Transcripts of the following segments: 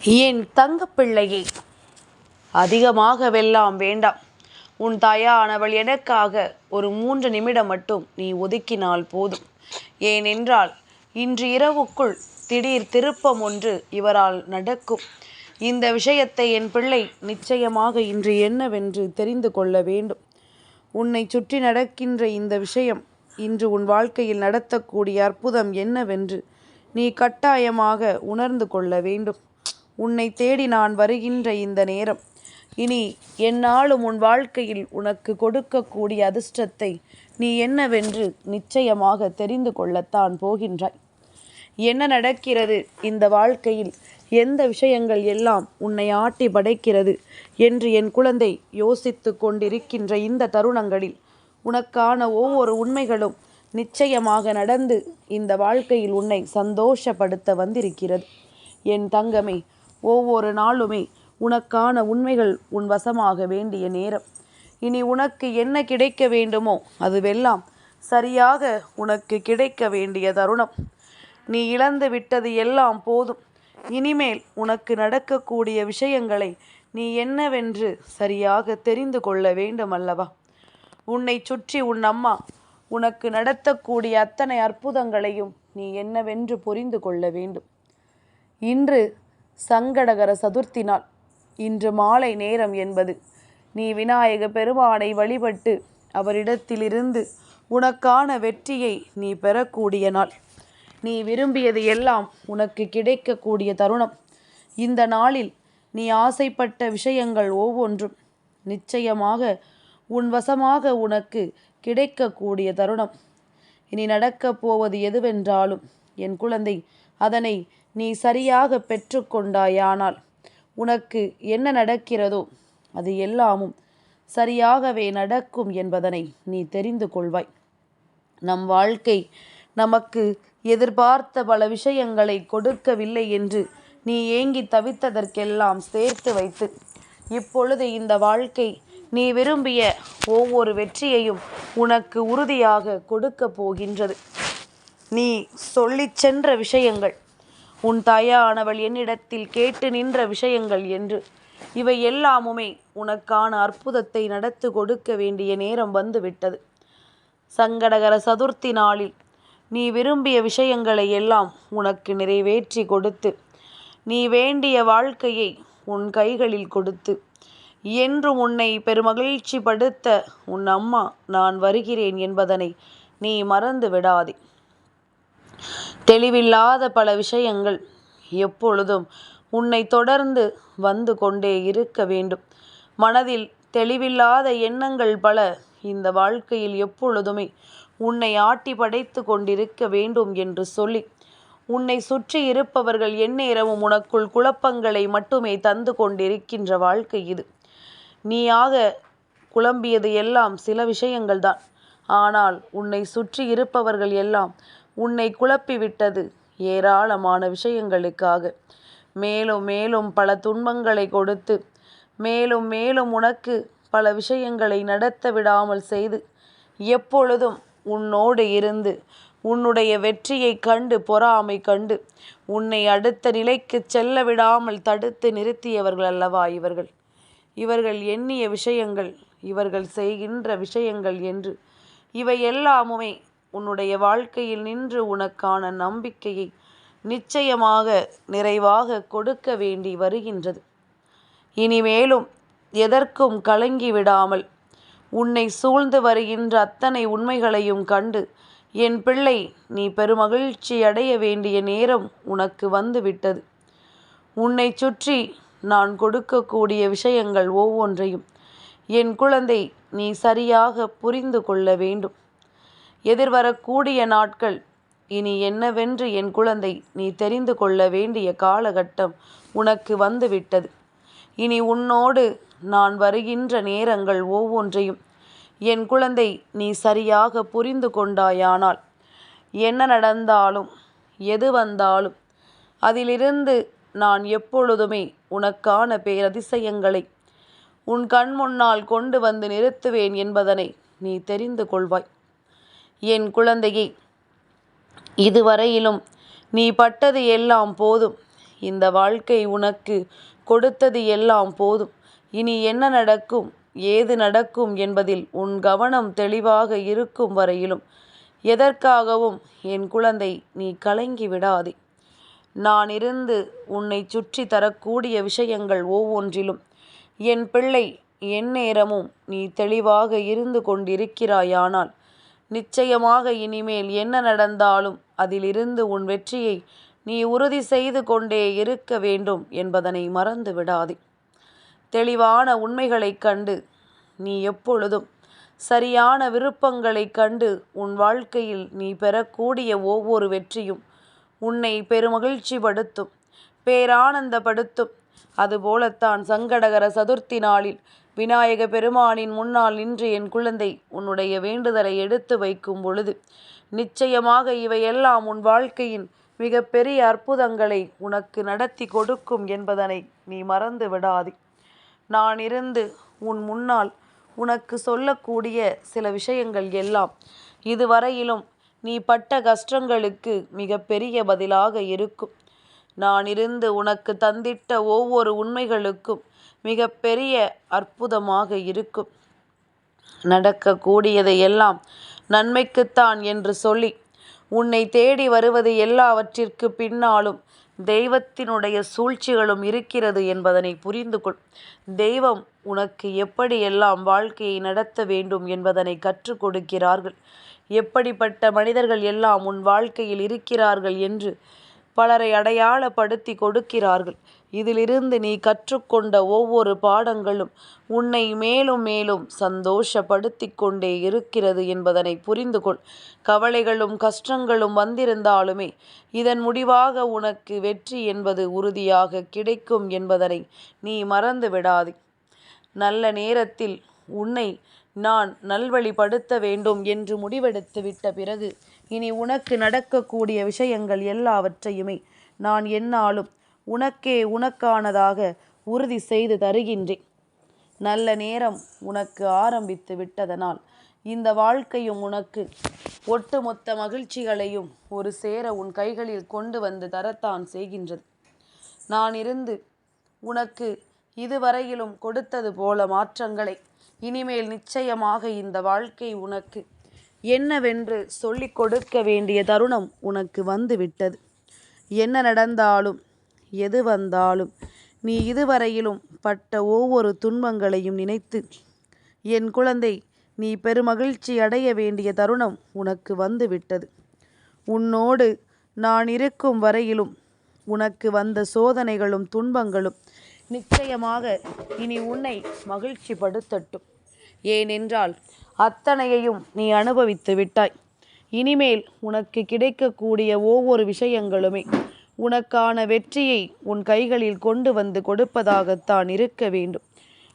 என் தங்கப்பிள்ளையே அதிகமாக வெல்லாம் வேண்டாம். உன் தாயானவள் எனக்காக ஒரு மூன்று நிமிடம் மட்டும் நீ ஒதுக்கினால் போதும். ஏனென்றால் இன்று இரவுக்குள் திடீர் திருப்பம் ஒன்று இவரால் நடக்கும். இந்த விஷயத்தை என் பிள்ளை நிச்சயமாக இன்று என்னவென்று தெரிந்து கொள்ள வேண்டும். உன்னை சுற்றி நடக்கின்ற இந்த விஷயம் இன்று உன் வாழ்க்கையில் நடத்தக்கூடிய அற்புதம் என்னவென்று நீ கட்டாயமாக உணர்ந்து கொள்ள வேண்டும். உன்னை தேடி நான் வருகின்ற இந்த நேரம். இனி என்னாலும் உன் வாழ்க்கையில் உனக்கு கொடுக்கக்கூடிய அதிர்ஷ்டத்தை நீ என்னவென்று நிச்சயமாக தெரிந்து கொள்ளத்தான் போகின்றாய். என்ன நடக்கிறது? இந்த வாழ்க்கையில் எந்த விஷயங்கள் எல்லாம் உன்னை ஆட்டி படைக்கிறது என்று என் குழந்தை யோசித்து கொண்டிருக்கின்ற இந்த தருணங்களில் உனக்கான ஒவ்வொரு உண்மைகளும் நிச்சயமாக நடந்து இந்த வாழ்க்கையில் உன்னை சந்தோஷப்படுத்த வந்திருக்கிறது. என் தங்கமே ஒவ்வொரு நாளுமே உனக்கான உண்மைகள் உன் வசமாக வேண்டிய நேரம். இனி உனக்கு என்ன கிடைக்க வேண்டுமோ அதுவெல்லாம் சரியாக உனக்கு கிடைக்க வேண்டிய தருணம். நீ இழந்து விட்டது எல்லாம் போதும். இனிமேல் உனக்கு நடக்கக்கூடிய விஷயங்களை நீ என்னவென்று சரியாக தெரிந்து கொள்ள வேண்டும் அல்லவா உன்னை சுற்றி உன் அம்மா உனக்கு நடத்தக்கூடிய அத்தனை அற்புதங்களையும் நீ என்னவென்று புரிந்து கொள்ள வேண்டும். இன்று சங்கடகர சதுர்த்தி நாள் இன்று மாலை நேரம் என்பது. நீ விநாயக பெருமானை வழிபட்டு அவரிடத்திலிருந்து உனக்கான வெற்றியை நீ பெறக்கூடிய நாள். நீ விரும்பியது எல்லாம் உனக்கு கிடைக்கக்கூடிய தருணம். இந்த நாளில் நீ ஆசைப்பட்ட விஷயங்கள் ஒவ்வொன்றும் நிச்சயமாக உன் வசமாக உனக்கு கிடைக்கக்கூடிய தருணம். இனி நடக்கப் போவது எதுவென்றாலும் என் குழந்தை அதனை நீ சரியாக பெற்றுக்கொண்டாயானால் உனக்கு என்ன நடக்கிறதோ அது எல்லாமும் சரியாகவே நடக்கும் என்பதனை நீ தெரிந்து கொள்வாய். நம் வாழ்க்கை நமக்கு எதிர்பார்த்த பல விஷயங்களை கொடுக்கவில்லை என்று நீ ஏங்கி தவித்ததற்கெல்லாம் சேர்த்து வைத்து இப்பொழுது இந்த வாழ்க்கை நீ விரும்பிய ஒவ்வொரு வெற்றியையும் உனக்கு உறுதியாக கொடுக்க போகின்றது. நீ சொல்லிச் சென்ற விஷயங்கள். உன் தாயானவள் என்னிடத்தில் கேட்டு நின்ற விஷயங்கள் என்று. இவை எல்லாமுமே உனக்கான அற்புதத்தை நடத்து கொடுக்க வேண்டிய நேரம் வந்துவிட்டது. சங்கடகர சதுர்த்தி நாளில் நீ விரும்பிய விஷயங்களை எல்லாம் உனக்கு நிறைவேற்றி கொடுத்து நீ வேண்டிய வாழ்க்கையை உன் கைகளில் கொடுத்து என்றும் உன்னை பெருமகிழ்ச்சி படுத்த உன் அம்மா நான் வருகிறேன் என்பதனை நீ மறந்து விடாதே. தெளிவில்லாத பல விஷயங்கள் எப்பொழுதும் உன்னை தொடர்ந்து வந்து கொண்டே இருக்க வேண்டும். மனதில் தெளிவில்லாத எண்ணங்கள் பல இந்த வாழ்க்கையில் எப்பொழுதுமே உன்னை ஆட்டி படைத்து கொண்டிருக்க வேண்டும் என்று சொல்லி உன்னை சுற்றி இருப்பவர்கள் எந்நேரமும் உனக்குள் குழப்பங்களை மட்டுமே தந்து கொண்டிருக்கின்ற வாழ்க்கை இது. நீயாக குழம்பியது எல்லாம் சில விஷயங்கள்தான். ஆனால் உன்னை சுற்றி இருப்பவர்கள் எல்லாம் உன்னை குழப்பிவிட்டது ஏராளமான விஷயங்களுக்காக. மேலும் மேலும் பல துன்பங்களை கொடுத்து மேலும் மேலும் உனக்கு பல விஷயங்களை நடத்த விடாமல் செய்து எப்பொழுதும் உன்னோடு இருந்து உன்னுடைய வெற்றியை கண்டு பொறாமை கண்டு உன்னை அடுத்த நிலைக்கு செல்ல விடாமல் தடுத்து நிறுத்தியவர்கள் அல்லவா இவர்கள்? இவர்கள் எண்ணிய விஷயங்கள் இவர்கள் செய்கின்ற விஷயங்கள் என்று இவை எல்லாமுமே உன்னுடைய வாழ்க்கையில் நின்று உனக்கான நம்பிக்கையை நிச்சயமாக நிறைவாக கொடுக்க வேண்டி வருகின்றது. இனிமேலும் எதற்கும் கலங்கி விடாமல் உன்னை சூழ்ந்து வருகின்ற அத்தனை உண்மைகளையும் கண்டு என் பிள்ளை நீ பெருமகிழ்ச்சி அடைய வேண்டிய நேரம் உனக்கு வந்துவிட்டது. உன்னை சுற்றி நான் கொடுக்கக்கூடிய விஷயங்கள் ஒவ்வொன்றையும் என் குழந்தை நீ சரியாக புரிந்து கொள்ள வேண்டும். எதிர்வரக்கூடிய நாட்கள். இனி என்னவென்று என் குழந்தை நீ தெரிந்து கொள்ள வேண்டிய காலகட்டம் உனக்கு வந்துவிட்டது. இனி உன்னோடு நான் வருகின்ற நேரங்கள் ஒவ்வொன்றையும் என் குழந்தை நீ சரியாக புரிந்து கொண்டாயானால் என்ன நடந்தாலும் எது வந்தாலும் அதிலிருந்து நான் எப்பொழுதுமே உனக்கான பேரதிசயங்களை உன் கண் முன்னால் கொண்டு வந்து நிறுத்துவேன் என்பதனை நீ தெரிந்து கொள்வாய். என் குழந்தையை இதுவரையிலும் நீ பட்டது எல்லாம் போதும். இந்த வாழ்க்கை உனக்கு கொடுத்தது எல்லாம் போதும். இனி என்ன நடக்கும் ஏது நடக்கும் என்பதில் உன் கவனம் தெளிவாக இருக்கும் வரையிலும் எதற்காகவும் என் குழந்தை நீ கலங்கி விடாதே. நான் இருந்து உன்னை சுற்றி தரக்கூடிய விஷயங்கள் ஒவ்வொன்றிலும் என் பிள்ளை எந்நேரமும் நீ தெளிவாக இருந்து கொண்டிருக்கிறாயானால் நிச்சயமாக இனிமேல் என்ன நடந்தாலும் அதிலிருந்து உன் வெற்றியை நீ உறுதி செய்து கொண்டே இருக்க வேண்டும் என்பதனை மறந்து விடாதே. தெளிவான உண்மைகளைக் கண்டு நீ எப்பொழுதும் சரியான விருப்பங்களைக் கண்டு உன் வாழ்க்கையில் நீ பெறக்கூடிய ஒவ்வொரு வெற்றியும் உன்னை பெருமகிழ்ச்சி படுத்தும் பேரானந்தப்படுத்தும். அதுபோலத்தான் சங்கடகர சதுர்த்தி நாளில் விநாயக பெருமானின் முன்னால் நின்று என் குழந்தை உன்னுடைய வேண்டுதலை எடுத்து வைக்கும் பொழுது நிச்சயமாக இவையெல்லாம் உன் வாழ்க்கையின் மிகப்பெரிய அற்புதங்களை உனக்கு நடத்தி கொடுக்கும் என்பதனை நீ மறந்து விடாதே. நான் இருந்து உன் முன்னால் உனக்கு சொல்லக்கூடிய சில விஷயங்கள் எல்லாம் இதுவரையிலும் நீ பட்ட கஷ்டங்களுக்கு மிகப்பெரிய பதிலாக இருக்கும். நான் இருந்து உனக்கு தந்திட்ட ஒவ்வொரு உண்மைகளுக்கும் மிக பெரிய அற்புதமாக இருக்கும். நடக்கக்கூடியதை எல்லாம் நன்மைக்குத்தான் என்று சொல்லி உன்னை தேடி வருவது எல்லாவற்றிற்கு பின்னாலும் தெய்வத்தினுடைய சூழ்ச்சிகளும் இருக்கிறது என்பதனை புரிந்து கொள் தெய்வம் உனக்கு எப்படியெல்லாம் வாழ்க்கையை நடத்த வேண்டும் என்பதனை கற்றுக் கொடுக்கிறார்கள். எப்படிப்பட்ட மனிதர்கள் எல்லாம் உன் வாழ்க்கையில் இருக்கிறார்கள் என்று பலரை அடையாளப்படுத்தி கொடுக்கிறார்கள். இதிலிருந்து நீ கற்றுக்கொண்ட ஒவ்வொரு பாடங்களும் உன்னை மேலும் மேலும் சந்தோஷப்படுத்தி கொண்டே இருக்கிறது என்பதனை புரிந்து கொள் கவலைகளும் கஷ்டங்களும் வந்திருந்தாலுமே இதன் முடிவாக உனக்கு வெற்றி என்பது உறுதியாக கிடைக்கும் என்பதனை நீ மறந்து விடாதே. நல்ல நேரத்தில் உன்னை நான் நல்வழிப்படுத்த வேண்டும் என்று முடிவெடுத்து விட்ட பிறகு இனி உனக்கு நடக்கக்கூடிய விஷயங்கள் எல்லாவற்றையுமே நான் என்னாலும் உனக்கே உனக்கானதாக உறுதி செய்து தருகின்றேன். நல்ல நேரம் உனக்கு ஆரம்பித்து விட்டதனால் இந்த வாழ்க்கையும் உனக்கு ஒட்டுமொத்த மகிழ்ச்சிகளையும் ஒரு சேர உன் கைகளில் கொண்டு வந்து தரத்தான் செய்கின்றது. நான் இருந்து உனக்கு இதுவரையிலும் கொடுத்தது போல மாற்றங்களை இனிமேல் நிச்சயமாக இந்த வாழ்க்கை உனக்கு என்னவென்று சொல்லிக் கொடுக்க வேண்டிய தருணம் உனக்கு வந்துவிட்டது. என்ன நடந்தாலும் எது வந்தாலும் நீ இதுவரையிலும் பட்ட ஒவ்வொரு துன்பங்களையும் நினைத்து என் குழந்தை நீ பெருமகிழ்ச்சி அடைய வேண்டிய தருணம் உனக்கு வந்துவிட்டது. உன்னோடு நான் இருக்கும் வரையிலும் உனக்கு வந்த சோதனைகளும் துன்பங்களும் நிச்சயமாக இனி உன்னை மகிழ்ச்சிப்படுத்தட்டும். ஏனென்றால் அத்தனையையும் நீ அனுபவித்து விட்டாய். இனிமேல் உனக்கு கிடைக்கக்கூடிய ஒவ்வொரு விஷயங்களுமே உனக்கான வெற்றியை உன் கைகளில் கொண்டு வந்து கொடுப்பதாகத்தான் இருக்க வேண்டும்.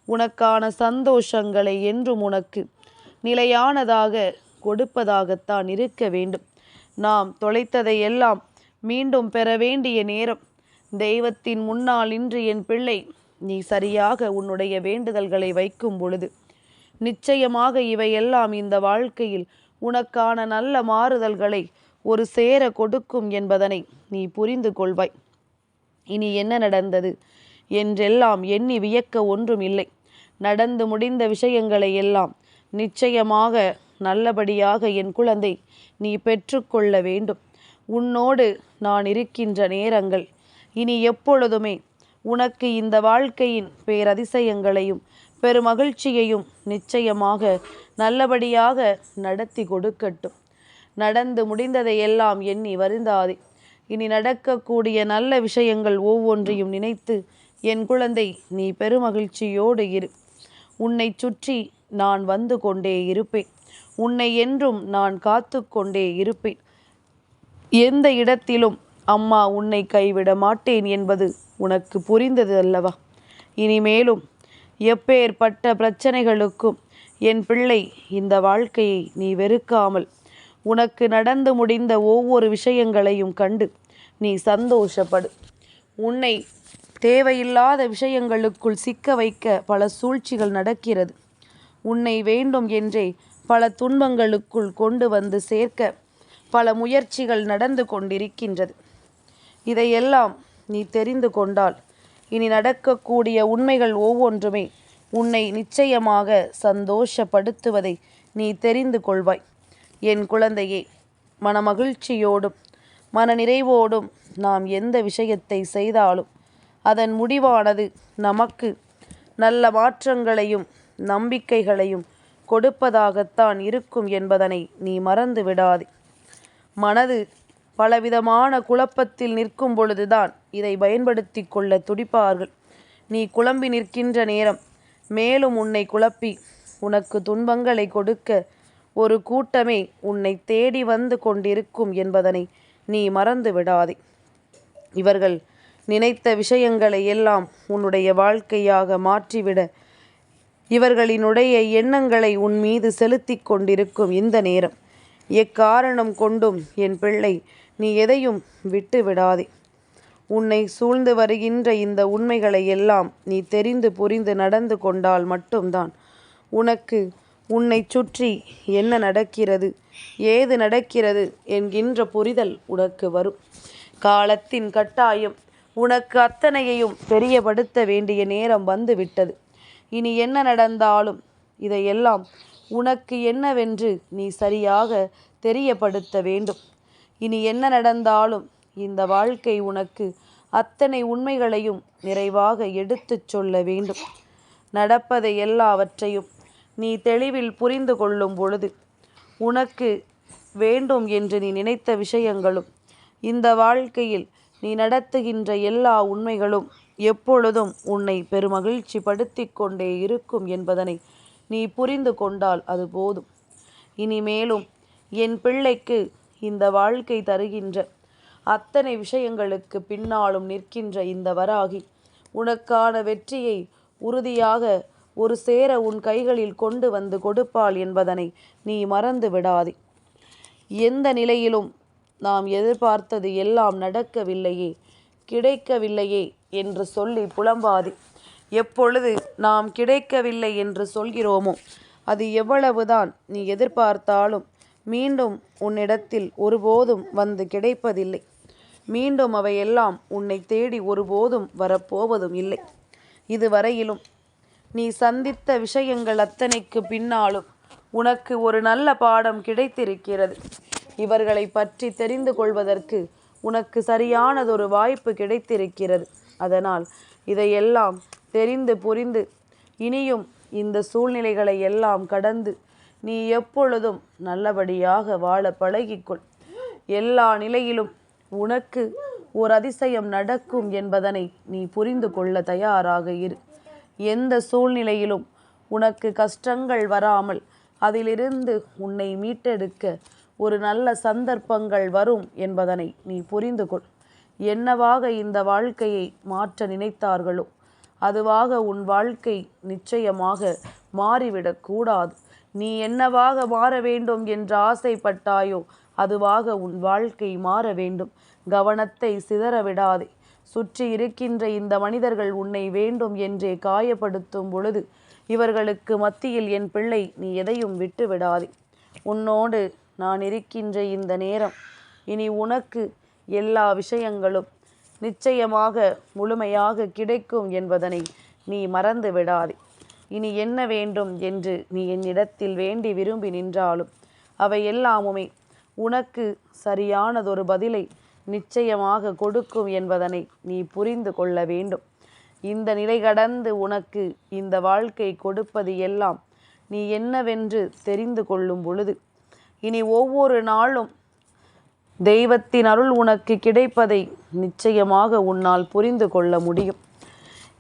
உனக்கான சந்தோஷங்களை என்றும் உனக்கு நிலையானதாக கொடுப்பதாகத்தான் இருக்க வேண்டும். நாம் தொலைத்ததை எல்லாம் மீண்டும் பெற வேண்டிய நேரம். தெய்வத்தின் முன்னால் இன்று என் பிள்ளை நீ சரியாக உன்னுடைய வேண்டுதல்களை வைக்கும் பொழுது நிச்சயமாக இவையெல்லாம் இந்த வாழ்க்கையில் உனக்கான நல்ல மாறுதல்களை ஒரு சேர கொடுக்கும் என்பதனை நீ புரிந்து கொள்வாய். இனி என்ன நடந்தது? என்றெல்லாம் எண்ணி வியக்க ஒன்றும் இல்லை. நடந்து முடிந்த விஷயங்களை எல்லாம் நிச்சயமாக நல்லபடியாக என் குழந்தை நீ பெற்றுக்கொள்ள வேண்டும். உன்னோடு நான் இருக்கின்ற நேரங்கள் இனி எப்பொழுதுமே உனக்கு இந்த வாழ்க்கையின் பேரதிசயங்களையும் பெருமகிழ்ச்சியையும் நிச்சயமாக நல்லபடியாக நடத்தி கொடுக்கட்டும். நடந்து முடிந்ததை எல்லாம் எண்ணி வருந்தாதே. இனி நடக்கக்கூடிய நல்ல விஷயங்கள் ஒவ்வொன்றையும் நினைத்து என் குழந்தை நீ பெருமகிழ்ச்சியோடு இரு. உன்னை சுற்றி நான் வந்து கொண்டே இருப்பேன். உன்னை என்றும் நான் காத்து கொண்டே இருப்பேன். எந்த இடத்திலும் அம்மா உன்னை கைவிட மாட்டேன் என்பது உனக்கு புரிந்தது அல்லவா இனிமேலும் எப்பேற்பட்ட பிரச்சனைகளுக்கும் என் பிள்ளை இந்த வாழ்க்கையை நீ வெறுக்காமல் உனக்கு நடந்து முடிந்த ஒவ்வொரு விஷயங்களையும் கண்டு நீ சந்தோஷப்படு. உன்னை தேவையில்லாத விஷயங்களுக்குள் சிக்க வைக்க பல சூழ்ச்சிகள் நடக்கிறது. உன்னை வேண்டும் என்றே பல துன்பங்களுக்குள் கொண்டு வந்து சேர்க்க பல முயற்சிகள் நடந்து கொண்டிருக்கின்றது. இதையெல்லாம் நீ தெரிந்து கொண்டால் இனி நடக்கக்கூடிய உண்மைகள் ஒவ்வொன்றுமே உன்னை நிச்சயமாக சந்தோஷப்படுத்துவதை நீ தெரிந்து கொள்வாய். என் குழந்தையே மனமகிழ்ச்சியோடும் மனநிறைவோடும் நாம் எந்த விஷயத்தை செய்தாலும் அதன் முடிவானது நமக்கு நல்ல மாற்றங்களையும் நம்பிக்கைகளையும் கொடுப்பதாகத்தான் இருக்கும் என்பதனை நீ மறந்து விடாதே மனது பலவிதமான குழப்பத்தில் நிற்கும் பொழுதுதான் இதை பயன்படுத்தி கொள்ள துடிப்பார்கள். நீ குழம்பி நிற்கின்ற நேரம் மேலும் உன்னை குழப்பி உனக்கு துன்பங்களை கொடுக்க ஒரு கூட்டமே உன்னை தேடி வந்து கொண்டிருக்கும் என்பதனை நீ மறந்து விடாதே. இவர்கள் நினைத்த விஷயங்களை எல்லாம் உன்னுடைய வாழ்க்கையாக மாற்றிவிட இவர்களினுடைய எண்ணங்களை உன் மீது செலுத்தி கொண்டிருக்கும் இந்த நேரம். எக்காரணம் கொண்டும் என் பிள்ளை நீ எதையும் விட்டு விடாதே. உன்னை சூழ்ந்து வருகின்ற இந்த உண்மைகளை எல்லாம் நீ தெரிந்து புரிந்து நடந்து கொண்டால் மட்டும்தான். உனக்கு உன்னை சுற்றி என்ன நடக்கிறது ஏது நடக்கிறது என்கின்ற புரிதல் உனக்கு வரும். காலத்தின் கட்டாயம் உனக்கு அத்தனையையும் தெரியப்படுத்த வேண்டிய நேரம் வந்துவிட்டது. இனி என்ன நடந்தாலும் இதையெல்லாம் உனக்கு என்னவென்று நீ சரியாக தெரியப்படுத்த வேண்டும். இனி என்ன நடந்தாலும் இந்த வாழ்க்கை உனக்கு அத்தனை உண்மைகளையும் நிறைவாக எடுத்துச் சொல்ல வேண்டும். நடப்பதை எல்லாவற்றையும் நீ தெளிவில் புரிந்து கொள்ளும் பொழுது உனக்கு வேண்டும் என்று நீ நினைத்த விஷயங்களும் இந்த வாழ்க்கையில் நீ நடத்துகின்ற எல்லா உண்மைகளும் எப்பொழுதும் உன்னை பெருமகிழ்ச்சி படுத்தி கொண்டே இருக்கும் என்பதனை நீ புரிந்து கொண்டால் அது போதும். இனிமேலும் என் பிள்ளைக்கு இந்த வாழ்க்கை தருகின்ற அத்தனை விஷயங்களுக்கு பின்னாலும் நிற்கின்ற இந்த வராகி உனக்கான வெற்றியை உறுதியாக ஒரு சேர உன் கைகளில் கொண்டு வந்து கொடுப்பாள் என்பதனை நீ மறந்து விடாதே. எந்த நிலையிலும் நாம் எதிர்பார்த்தது எல்லாம் நடக்கவில்லையே கிடைக்கவில்லையே என்று சொல்லி புலம்பாதே. எப்பொழுது நாம் கிடைக்கவில்லை என்று சொல்கிறோமோ அது எவ்வளவுதான் நீ எதிர்பார்த்தாலும் மீண்டும் உன்னிடத்தில் ஒருபோதும் வந்து கிடைப்பதில்லை. மீண்டும் அவையெல்லாம் உன்னை தேடி ஒருபோதும் வரப்போவதும் இல்லை. இதுவரையிலும் நீ சந்தித்த விஷயங்கள் அத்தனைக்கு பின்னாலும் உனக்கு ஒரு நல்ல பாடம் கிடைத்திருக்கிறது. இவர்களை பற்றி தெரிந்து கொள்வதற்கு உனக்கு சரியானதொரு வாய்ப்பு கிடைத்திருக்கிறது. அதனால் இதையெல்லாம் தெரிந்து புரிந்து இனியும் இந்த சூழ்நிலைகளை எல்லாம் கடந்து நீ எப்பொழுதும் நல்லபடியாக வாழ பழகிக்கொள். எல்லா நிலையிலும் உனக்கு ஒரு அதிசயம் நடக்கும் என்பதனை நீ புரிந்து கொள்ள தயாராக இரு. எந்த சூழ்நிலையிலும் உனக்கு கஷ்டங்கள் வராமல் அதிலிருந்து உன்னை மீட்டெடுக்க ஒரு நல்ல சந்தர்ப்பங்கள் வரும் என்பதனை நீ புரிந்து கொள். என்னவாக இந்த வாழ்க்கையை மாற்ற நினைத்தார்களோ அதுவாக உன் வாழ்க்கை நிச்சயமாக மாறிவிடக்கூடாது. நீ என்னவாக மாற வேண்டும் என்று ஆசைப்பட்டாயோ அதுவாக உன் வாழ்க்கை மாற வேண்டும். கவனத்தை சிதற விடாதே. சுற்றி இருக்கின்ற இந்த மனிதர்கள் உன்னை வேண்டும் என்றே காயப்படுத்தும் பொழுது இவர்களுக்கு மத்தியில் என் பிள்ளை நீ எதையும் விட்டு விடாதே. உன்னோடு நான் இருக்கின்ற இந்த நேரம் இனி உனக்கு எல்லா விஷயங்களும் நிச்சயமாக முழுமையாக கிடைக்கும் என்பதனை நீ மறந்து விடாதே. இனி என்ன வேண்டும் என்று நீ என்னிடத்தில் வேண்டி விரும்பி நின்றாலும் அவை எல்லாமுமே உனக்கு சரியானதொரு பதிலை நிச்சயமாக கொடுக்கும் என்பதனை நீ புரிந்து கொள்ள வேண்டும். இந்த நிலை கடந்து உனக்கு இந்த வாழ்க்கை கொடுப்பது எல்லாம் நீ என்னவென்று தெரிந்து கொள்ளும் பொழுது இனி ஒவ்வொரு நாளும் தெய்வத்தின் அருள் உனக்கு கிடைப்பதை நிச்சயமாக உன்னால் புரிந்து கொள்ள முடியும்.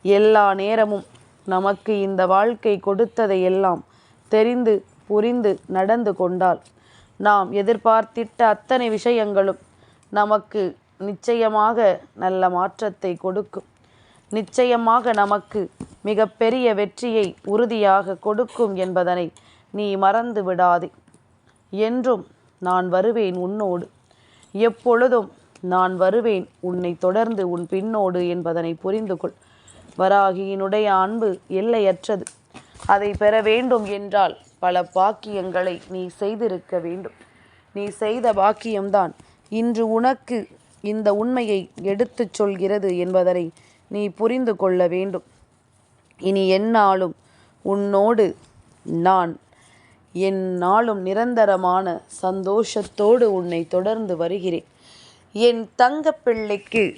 எல்லா நேரமும் நமக்கு இந்த வாழ்க்கை கொடுத்ததை எல்லாம் தெரிந்து புரிந்து நடந்து கொண்டால் நாம் எதிர்பார்த்திட்ட அத்தனை விஷயங்களும் நமக்கு நிச்சயமாக நல்ல மாற்றத்தை கொடுக்கும். நிச்சயமாக நமக்கு மிகப்பெரிய வெற்றியை உறுதியாக கொடுக்கும் என்பதனை நீ மறந்து விடாதே. என்றும் நான் வருவேன் உன்னோடு. எப்பொழுதும் நான் வருவேன் உன்னை தொடர்ந்து உன் பின்னோடு என்பதனை புரிந்து கொள் வராகியினுடைய அன்பு எல்லையற்றது. அதை பெற வேண்டும் என்றால் பல பாக்கியங்களை நீ செய்திருக்க வேண்டும். நீ செய்த பாக்கியம்தான். இன்று உனக்கு இந்த உண்மையை எடுத்துச் சொல்கிறது என்பதனை நீ புரிந்து கொள்ள வேண்டும். இனி எந்நாளும் உன்னோடு நான் என் நாளும் நிரந்தரமான சந்தோஷத்தோடு உன்னை தொடர்ந்து வருகிறேன். என் தங்கப்பிள்ளைக்கு